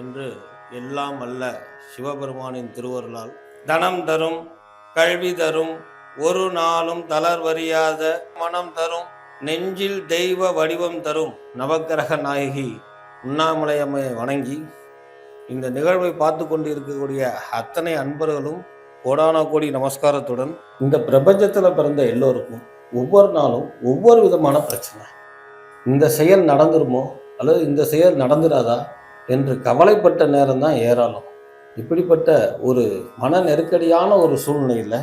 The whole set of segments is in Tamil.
என்று எல்லாம் அல்ல சிவபெருமானின் திருவருளால். தனம் தரும் கல்வி தரும் ஒரு நாளும் தளர்வறியாத மனம் தரும் நெஞ்சில் தெய்வ வடிவம் தரும் நவக்கிரக நாயகி உண்ணாமலையம்மையை வணங்கி இந்த நிகழ்வை பார்த்து கொண்டு இருக்கக்கூடிய அத்தனை அன்பர்களும் கோடான கோடி நமஸ்காரத்துடன் இந்த பிரபஞ்சத்தில் பிறந்த எல்லோருக்கும் ஒவ்வொரு நாளும் ஒவ்வொரு விதமான பிரச்சனை. இந்த செயல் நடந்துருமோ அல்லது இந்த செயல் நடந்துடாதா என்று கவலைப்பட்ட நேரம் தான் ஏராளம். இப்படிப்பட்ட ஒரு மன நெருக்கடியான ஒரு சூழ்நிலையில்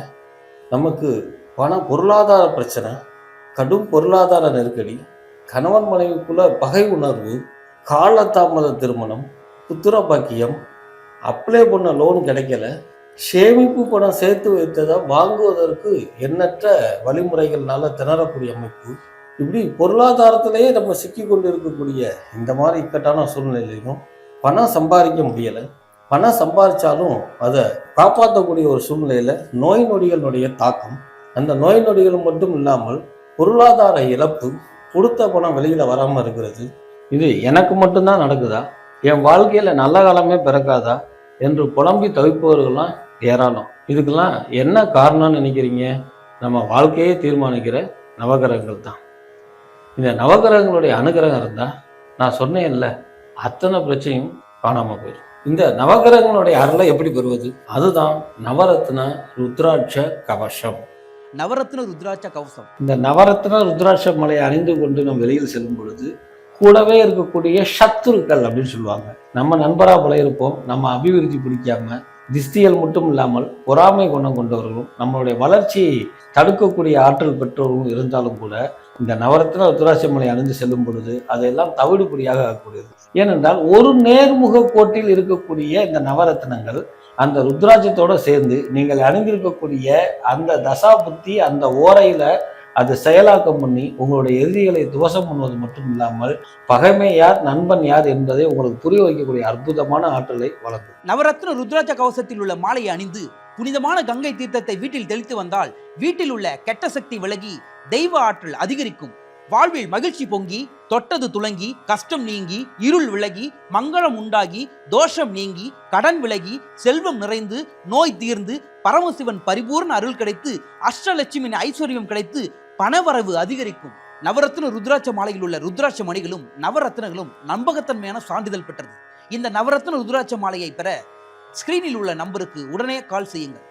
நமக்கு பண பொருளாதார பிரச்சனை கடும் பொருளாதார நெருக்கடி கணவன் மனைவிக்குள்ள பகை உணர்வு காலதாமத திருமணம் புத்திர பாக்கியம் அப்ளை பண்ண லோன் கிடைக்கல சேமிப்பு பணம் சேர்த்து வைத்ததை வாங்குவதற்கு எண்ணற்ற வழிமுறைகள்னால திணறக்கூடிய அமைப்பு இப்படி பொருளாதாரத்திலேயே நம்ம சிக்கி கொண்டு இருக்கக்கூடிய இந்த மாதிரி இக்கட்டான சூழ்நிலையிலும் பணம் சம்பாதிக்க முடியலை. பணம் சம்பாதிச்சாலும் அதை காப்பாற்றக்கூடிய ஒரு சூழ்நிலையில் நோய் நொடிகளுடைய தாக்கம் அந்த நோய் நொடிகள் மட்டும் இல்லாமல் பொருளாதார இழப்பு கொடுத்த பணம் வெளியில் வராமல் இருக்கிறது. இது எனக்கு மட்டும்தான் நடக்குதா? என் வாழ்க்கையில் நல்ல காலமே பிறக்காதா? என்று புலம்பி தவிப்பவர்கள்லாம் ஏராளம். இதுக்கெல்லாம் என்ன காரணம்னு நினைக்கிறீங்க? நம்ம வாழ்க்கையே தீர்மானிக்கிற நவகிரகங்கள் தான் இந்த நவகிரகங்களுடைய அனுகிரகம் இருந்தால் நான் சொன்னேன்ல அத்தனை பிரச்சனையும் காணாமல் போயிடும். இந்த நவகிரகங்களுடைய அருளை எப்படி பெறுவது? அதுதான் நவரத்ன ருத்ராட்ச கவசம். நவரத்ன ருத்ராட்ச கவசம். இந்த நவரத்ன ருத்ராட்ச மலையை அணிந்து கொண்டு நம்ம வெளியில் செல்லும் பொழுது கூடவே இருக்கக்கூடிய சத்துருக்கள் அப்படின்னு சொல்லுவாங்க. நம்ம நண்பரா போல இருப்போம். நம்ம அபிவிருத்தி பிடிக்காம திஸ்தியல் மட்டும் இல்லாமல் பொறாமை குணம் கொண்டவர்களும் நம்மளுடைய வளர்ச்சியை தடுக்கக்கூடிய ஆற்றல் பெற்றவர்களும் இருந்தாலும் கூட இந்த நவரத்ன ருத்ராட்ச மலை அணிந்து செல்லும் பொழுது அதையெல்லாம் தவிடுபடியாக ஆகக்கூடியது ஏனென்றால் ஒரு நேர்முக கோட்டில் இருக்கக்கூடிய இந்த நவரத்னங்கள் அந்த ருத்ராட்சத்தோட சேர்ந்து நீங்கள் அணிந்திருக்கக்கூடிய அந்த தசா புத்தி அந்த ஓரையில் அது செயலாக்கம் பண்ணி உங்களுடைய எதிரிகளை துவசம் பண்ணுவது மட்டும் இல்லாமல் பகைமை யார் நண்பன் யார் என்பதை உங்களுக்கு புரிய வைக்கக்கூடிய அற்புதமான ஆற்றலை வழங்கும். நவரத்ன ருத்ராட்ச கவசத்தில் உள்ள மாலையை அணிந்து புனிதமான கங்கை தீர்த்தத்தை வீட்டில் தெளித்து வந்தால் வீட்டில் உள்ள கெட்ட சக்தி விலகி தெய்வ ஆற்றல் அதிகரிக்கும். வாழ்வில் மகிழ்ச்சி பொங்கி தொட்டது துலங்கி கஷ்டம் நீங்கி இருள் விலகி மங்களம் உண்டாகி தோஷம் நீங்கி கடன் விலகி செல்வம் நிறைந்து நோய் தீர்ந்து பரமசிவன் பரிபூர்ண அருள் கிடைத்து அஷ்டலட்சுமியின் ஐஸ்வர்யம் கிடைத்து பணவரவு அதிகரிக்கும். நவரத்ன ருத்ராட்ச மாலையில் உள்ள ருத்ராட்ச மணிகளும் நவரத்னங்களும் நம்பகத்தன்மையான சான்றிதழ் பெற்றது. இந்த நவரத்ன ருத்ராட்ச மாலையை பெற ஸ்கிரீனில் உள்ள நம்பருக்கு உடனே கால் செய்யுங்கள்.